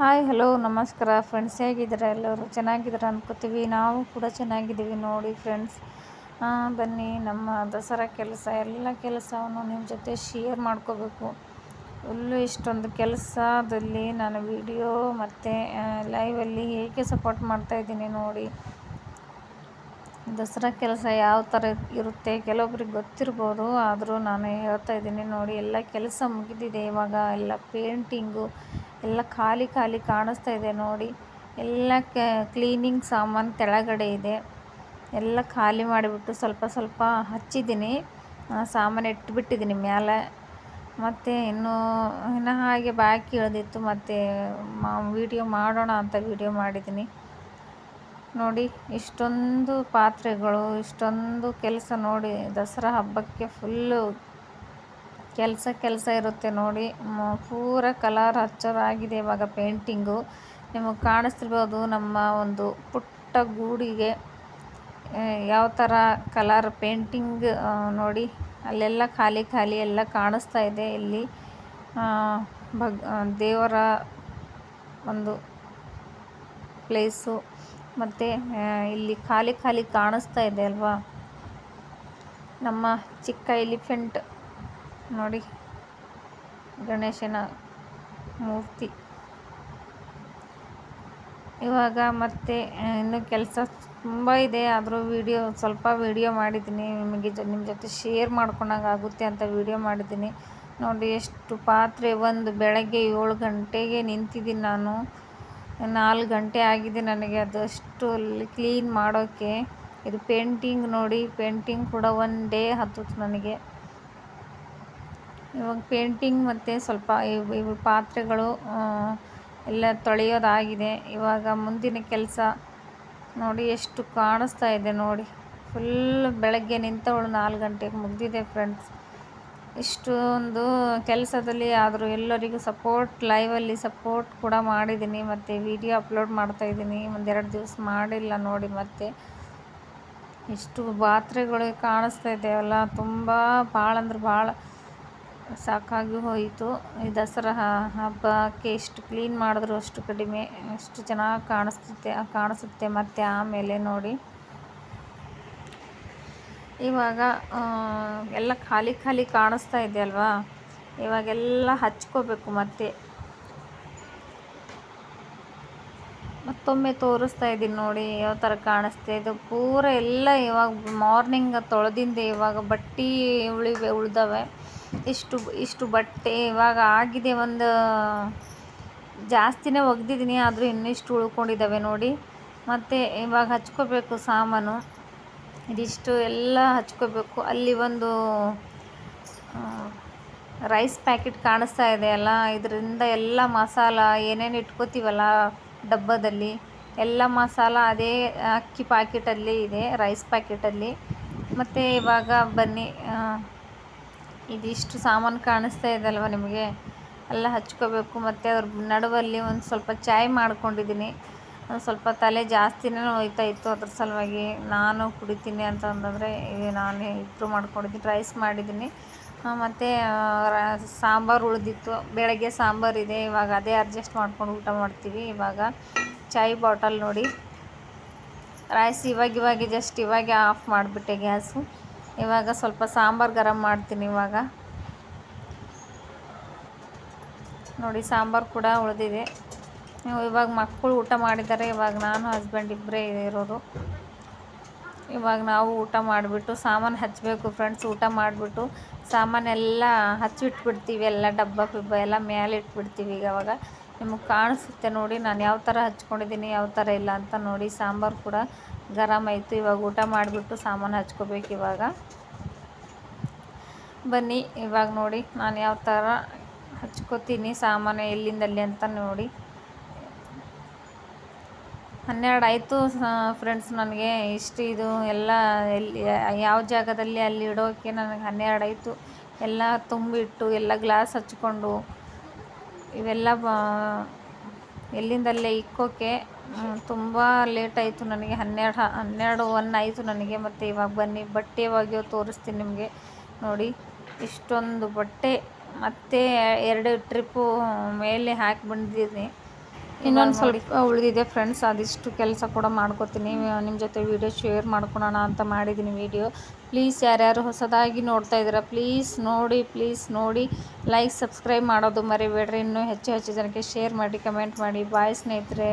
Hi hello ನಮಸ್ಕಾರ friends ಹೇಗಿದ್ದೀರಾ ಎಲ್ಲರೂ? ಚೆನ್ನಾಗಿದ್ದೀರಾ ಅನ್ಕೋತೀವಿ. ನಾವು ಕೂಡ ಚೆನ್ನಾಗಿದ್ದೀವಿ ನೋಡಿ ಫ್ರೆಂಡ್ಸ್ ಬನ್ನಿ, ನಮ್ಮ ದಸರಾ ಕೆಲಸ, ಎಲ್ಲ ಕೆಲಸವನ್ನು ನಿಮ್ಮ ಜೊತೆ ಶೇರ್ ಮಾಡ್ಕೋಬೇಕು. ಫುಲ್ಲು ಇಷ್ಟೊಂದು ಕೆಲಸದಲ್ಲಿ ನಾನು ವಿಡಿಯೋ ಮತ್ತು ಲೈವಲ್ಲಿ ಹೇಗೆ ಸಪೋರ್ಟ್ ಮಾಡ್ತಾಯಿದ್ದೀನಿ ನೋಡಿ. ದಸರಾ ಕೆಲಸ ಯಾವ ಥರ ಇರುತ್ತೆ ಕೆಲವೊಬ್ರಿಗೆ ಗೊತ್ತಿರ್ಬೋದು, ಆದರೂ ನಾನು ಹೇಳ್ತಾ ಇದ್ದೀನಿ ನೋಡಿ. ಎಲ್ಲ ಕೆಲಸ ಮುಗಿದಿದೆ ಇವಾಗ. ಎಲ್ಲ ಪೇಂಟಿಂಗು ಎಲ್ಲ ಖಾಲಿ ಖಾಲಿ ಕಾಣಿಸ್ತಾ ಇದೆ ನೋಡಿ. ಎಲ್ಲ ಕ್ಲೀನಿಂಗ್ ಸಾಮಾನು ಕೆಳಗಡೆ ಇದೆ. ಎಲ್ಲ ಖಾಲಿ ಮಾಡಿಬಿಟ್ಟು ಸ್ವಲ್ಪ ಸ್ವಲ್ಪ ಹಚ್ಚಿದ್ದೀನಿ. ಸಾಮಾನು ಇಟ್ಬಿಟ್ಟಿದ್ದೀನಿ ಮೇಲೆ ಮತ್ತು ಇನ್ನೂ, ಇನ್ನು ಹಾಗೆ ಬಾಕಿ ಇಳಿದಿತ್ತು ಮತ್ತು ಮಾ, ವೀಡಿಯೋ ಮಾಡೋಣ ಅಂತ ವೀಡಿಯೋ ಮಾಡಿದ್ದೀನಿ. ನೋಡಿ, ಇಷ್ಟೊಂದು ಪಾತ್ರೆಗಳು, ಇಷ್ಟೊಂದು ಕೆಲಸ ನೋಡಿ. ದಸರಾ ಹಬ್ಬಕ್ಕೆ ಫುಲ್ಲು ಕೆಲಸ ಕೆಲಸ ಇರುತ್ತೆ ನೋಡಿ. ಪೂರ ಕಲರ್ ಹಚ್ಚೋದಾಗಿದೆ ಇವಾಗ ಪೇಂಟಿಂಗು ನಿಮಗೆ ಕಾಣಿಸ್ತಿರ್ಬೋದು ನಮ್ಮ ಒಂದು ಪುಟ್ಟ ಗೂಡಿಗೆ ಯಾವ ಥರ ಕಲರ್ ಪೇಂಟಿಂಗ್ ನೋಡಿ. ಅಲ್ಲೆಲ್ಲ ಖಾಲಿ ಖಾಲಿ ಎಲ್ಲ ಕಾಣಿಸ್ತಾ ಇದೆ ಇಲ್ಲಿ. ಭಗ್ ದೇವರ ಒಂದು ಪ್ಲೇಸು ಮತ್ತು ಇಲ್ಲಿ ಖಾಲಿ ಖಾಲಿ ಕಾಣಿಸ್ತಾ ಇದೆ ಅಲ್ವಾ. ನಮ್ಮ ಚಿಕ್ಕ ಎಲಿಫೆಂಟ್ ನೋಡಿ. ಗಣೇಶನ ಮೂರ್ತಿ. ಇವಾಗ ಮತ್ತೆ ಇನ್ನೂ ಕೆಲಸ ತುಂಬ ಇದೆ. ಆದರೂ ವೀಡಿಯೋ, ಸ್ವಲ್ಪ ವೀಡಿಯೋ ಮಾಡಿದ್ದೀನಿ. ನಿಮಗೆ ಜ ನಿಮ್ಮ ಜೊತೆ ಶೇರ್ ಆಗುತ್ತೆ ಅಂತ ವೀಡಿಯೋ ಮಾಡಿದ್ದೀನಿ. ನೋಡಿ, ಎಷ್ಟು ಪಾತ್ರೆ, ಒಂದು ಬೆಳಗ್ಗೆ ಏಳು ಗಂಟೆಗೆ ನಿಂತಿದ್ದೀನಿ ನಾನು. ನಾಲ್ಕು ಗಂಟೆ ಆಗಿದೆ ನನಗೆ. ಅದಷ್ಟು ಕ್ಲೀನ್ ಮಾಡೋಕ್ಕೆ ಇದು ಪೇಂಟಿಂಗ್ ನೋಡಿ. ಪೇಂಟಿಂಗ್ ಕೂಡ ಒನ್ ಡೇ ಹತ್ತಿತು ನನಗೆ. ಇವಾಗ ಪೇಂಟಿಂಗ್ ಮತ್ತು ಸ್ವಲ್ಪ ಇವು ಪಾತ್ರೆಗಳು ಎಲ್ಲ ತೊಳೆಯೋದಾಗಿದೆ. ಇವಾಗ ಮುಂದಿನ ಕೆಲಸ ನೋಡಿ ಎಷ್ಟು ಕಾಣಿಸ್ತಾ ಇದೆ ನೋಡಿ. ಫುಲ್ ಬೆಳಗ್ಗೆ ನಿಂತವಳು ನಾಲ್ಕು ಗಂಟೆಗೆ ಮುಗಿದಿದೆ ಫ್ರೆಂಡ್ಸ್ ಇಷ್ಟೊಂದು ಕೆಲಸದಲ್ಲಿ ಆದರೂ ಎಲ್ಲರಿಗೂ ಸಪೋರ್ಟ್ ಲೈವಲ್ಲಿ ಸಪೋರ್ಟ್ ಕೂಡ ಮಾಡಿದ್ದೀನಿ. ಮತ್ತು ವಿಡಿಯೋ ಅಪ್ಲೋಡ್ ಮಾಡ್ತಾಯಿದ್ದೀನಿ ಒಂದೆರಡು ದಿವಸ ಮಾಡಿಲ್ಲ ನೋಡಿ ಮತ್ತೆ. ಇಷ್ಟು ಪಾತ್ರೆಗಳು ಕಾಣಿಸ್ತಾ ಇದೆಯಲ್ಲ ತುಂಬ ಭಾಳ ಅಂದ್ರೆ ಭಾಳ ಸಾಕಾಗಿ ಹೋಯಿತು. ಈ ದಸರಾ ಹಬ್ಬಕ್ಕೆ ಎಷ್ಟು ಕ್ಲೀನ್ ಮಾಡಿದ್ರು ಅಷ್ಟು ಕಡಿಮೆ ಅಷ್ಟು ಚೆನ್ನಾಗಿ ಕಾಣಿಸುತ್ತೆ ಕಾಣಿಸುತ್ತೆ ಮತ್ತು ಆಮೇಲೆ ನೋಡಿ. ಇವಾಗ ಎಲ್ಲ ಖಾಲಿ ಖಾಲಿ ಕಾಣಿಸ್ತಾ ಇದೆ ಅಲ್ವಾ? ಇವಾಗೆಲ್ಲ ಹಚ್ಕೋಬೇಕು ಮತ್ತೆ. ಮತ್ತೊಮ್ಮೆ ತೋರಿಸ್ತಾ ಇದ್ದೀನಿ ನೋಡಿ, ಯಾವ ಥರ ಕಾಣಿಸ್ತಾ ಇದು ಪೂರ ಎಲ್ಲ ಇವಾಗ ಮಾರ್ನಿಂಗ್ ತೊಳೆದಿಂದೆ ಇವಾಗ ಬಟ್ಟೆ ಉಳಿವೆ ಉಳ್ದವೆ. ಇಷ್ಟು ಇಷ್ಟು ಬಟ್ಟೆ ಇವಾಗ ಆಗಿದೆ ಒಂದು ಜಾಸ್ತಿನೇ ಒಗೆದಿದ್ದೀನಿ, ಆದರೂ ಇನ್ನಿಷ್ಟು ಉಳ್ಕೊಂಡಿದ್ದಾವೆ ನೋಡಿ. ಮತ್ತು ಇವಾಗ ಹಚ್ಕೋಬೇಕು ಸಾಮಾನು. ಇದಿಷ್ಟು ಎಲ್ಲ ಹಚ್ಕೋಬೇಕು. ಅಲ್ಲಿ ಒಂದು ರೈಸ್ ಪ್ಯಾಕೆಟ್ ಕಾಣಿಸ್ತಾ ಇದೆ ಅಲ್ಲ, ಇದರಿಂದ ಎಲ್ಲ ಮಸಾಲ, ಏನೇನು ಇಟ್ಕೋತೀವಲ್ಲ ಡಬ್ಬದಲ್ಲಿ, ಎಲ್ಲ ಮಸಾಲ ಅದೇ ಅಕ್ಕಿ ಪ್ಯಾಕೆಟಲ್ಲಿ ಇದೆ, ರೈಸ್ ಪ್ಯಾಕೆಟಲ್ಲಿ. ಮತ್ತು ಇವಾಗ ಬನ್ನಿ ಇದಿಷ್ಟು ಸಾಮಾನು ಕಾಣಿಸ್ತಾ ಇದಲ್ವ ನಿಮಗೆ? ಎಲ್ಲ ಹಚ್ಕೋಬೇಕು. ಮತ್ತು ಅದ್ರ ನಡುವಲ್ಲಿ ಒಂದು ಸ್ವಲ್ಪ ಚಾಯ್ ಮಾಡ್ಕೊಂಡಿದ್ದೀನಿ. ಒಂದು ಸ್ವಲ್ಪ ತಲೆ ಜಾಸ್ತಿನೇ ನೋಯ್ತಾ ಇತ್ತು ಅದ್ರ ಸಲುವಾಗಿ. ನಾನು ಕುಡಿತೀನಿ ಅಂತಂದರೆ ನಾನೇ ಇಪ್ರೂವ್ ಮಾಡ್ಕೊಂಡಿದ್ದೀನಿ ರೈಸ್ ಮಾಡಿದ್ದೀನಿ. ಮತ್ತು ಸಾಂಬಾರು ಉಳಿದಿತ್ತು. ಬೆಳಗ್ಗೆ ಸಾಂಬಾರಿದೆ ಇವಾಗ ಅದೇ ಅಡ್ಜಸ್ಟ್ ಮಾಡ್ಕೊಂಡು ಊಟ ಮಾಡ್ತೀವಿ. ಇವಾಗ ಚಾಯ್ ಬಾಟಲ್ ನೋಡಿ. ರೈಸ್ ಇವಾಗ ಇವಾಗ ಜಸ್ಟ್ ಇವಾಗ ಆಫ್ ಮಾಡಿಬಿಟ್ಟೆ ಗ್ಯಾಸು. ಇವಾಗ ಸ್ವಲ್ಪ ಸಾಂಬಾರು ಗರಂ ಮಾಡ್ತೀನಿ ಇವಾಗ. ನೋಡಿ, ಸಾಂಬಾರು ಕೂಡ ಉಳಿದಿದೆ. ಇವಾಗ ಮಕ್ಕಳು ಊಟ ಮಾಡಿದ್ದಾರೆ. ಇವಾಗ ನಾನು ಹಸ್ಬೆಂಡ್ ಇಬ್ಬರೇ ಇರೋರು ಇವಾಗ ನಾವು ಊಟ ಮಾಡಿಬಿಟ್ಟು ಸಾಮಾನು ಹಚ್ಚಬೇಕು ಫ್ರೆಂಡ್ಸ್ ಊಟ ಮಾಡಿಬಿಟ್ಟು ಸಾಮಾನೆಲ್ಲ ಹಚ್ಚಿಟ್ಬಿಡ್ತೀವಿ. ಎಲ್ಲ ಡಬ್ಬ, ಪಿಬ್ಬ ಎಲ್ಲ ಮೇಲೆ ಇಟ್ಬಿಡ್ತೀವಿ ಈಗ ಅವಾಗ. ನಿಮಗೆ ಕಾಣಿಸುತ್ತೆ ನೋಡಿ, ನಾನು ಯಾವ ಥರ ಹಚ್ಕೊಂಡಿದ್ದೀನಿ ಯಾವ ಥರ ಇಲ್ಲ ಅಂತ ನೋಡಿ. ಸಾಂಬಾರು ಕೂಡ ಗರಮ್ ಆಯಿತು. ಇವಾಗ ಊಟ ಮಾಡಿಬಿಟ್ಟು ಸಾಮಾನು ಹಚ್ಕೋಬೇಕು ಇವಾಗ. ಬನ್ನಿ, ಇವಾಗ ನೋಡಿ ನಾನು ಯಾವ ಥರ ಹಚ್ಕೋತೀನಿ ಸಾಮಾನು ಎಲ್ಲಿಂದಲ್ಲಿ ಅಂತ ನೋಡಿ. ಹನ್ನೆರಡು ಆಯಿತು ಫ್ರೆಂಡ್ಸ್ ನನಗೆ. ಇಷ್ಟು ಇದು ಎಲ್ಲ ಎಲ್ಲಿ, ಯಾವ ಜಾಗದಲ್ಲಿ ಅಲ್ಲಿ ಇಡೋಕ್ಕೆ ನನಗೆ ಹನ್ನೆರಡು ಆಯಿತು. ಎಲ್ಲ ತುಂಬಿಟ್ಟು, ಎಲ್ಲ ಗ್ಲಾಸ್ ಹಚ್ಕೊಂಡು ಇವೆಲ್ಲ ಎಲ್ಲಿಂದಲ್ಲೇ ಇಕ್ಕೋಕ್ಕೆ ತುಂಬ ಲೇಟ್ ಆಯಿತು ನನಗೆ. ಹನ್ನೆರಡು ಹನ್ನೆರಡು ಒನ್ ಆಯಿತು ನನಗೆ. ಮತ್ತು ಇವಾಗ ಬನ್ನಿ. ಬಟ್ಟೆ ಒಗೆಯೋ ತೋರಿಸ್ತೀನಿ ನಿಮಗೆ. ನೋಡಿ, ಇಷ್ಟೊಂದು ಬಟ್ಟೆ. ಮತ್ತೆ ಎರಡು ಟ್ರಿಪ್ಪು ಮೇಲೆ ಹಾಕಿ ಬಂದಿದ್ದೀನಿ. ಇನ್ನೊಂದು ಸ್ವಲ್ಪ ಉಳಿದಿದೆ ಫ್ರೆಂಡ್ಸ್ ಅದಿಷ್ಟು ಕೆಲಸ ಕೂಡ ಮಾಡ್ಕೋತೀನಿ. ನಿಮ್ಮ ಜೊತೆ ವೀಡಿಯೋ ಶೇರ್ ಮಾಡ್ಕೊಳೋಣ ಅಂತ ಮಾಡಿದ್ದೀನಿ ವಿಡಿಯೋ ಪ್ಲೀಸ್ ಯಾರ್ಯಾರು ಹೊಸದಾಗಿ ನೋಡ್ತಾ ಇದ್ದೀರಾ ಪ್ಲೀಸ್ ನೋಡಿ ಪ್ಲೀಸ್ ನೋಡಿ. ಲೈಕ್ ಸಬ್ಸ್ಕ್ರೈಬ್ ಮಾಡೋದು ಮರಿಬೇಡ್ರಿ. ಇನ್ನೂ ಹೆಚ್ಚು ಹೆಚ್ಚು ಜನಕ್ಕೆ ಶೇರ್ ಮಾಡಿ ಕಮೆಂಟ್ ಮಾಡಿ. ಬಾಯ್ ಸ್ನೇಹಿತರೆ.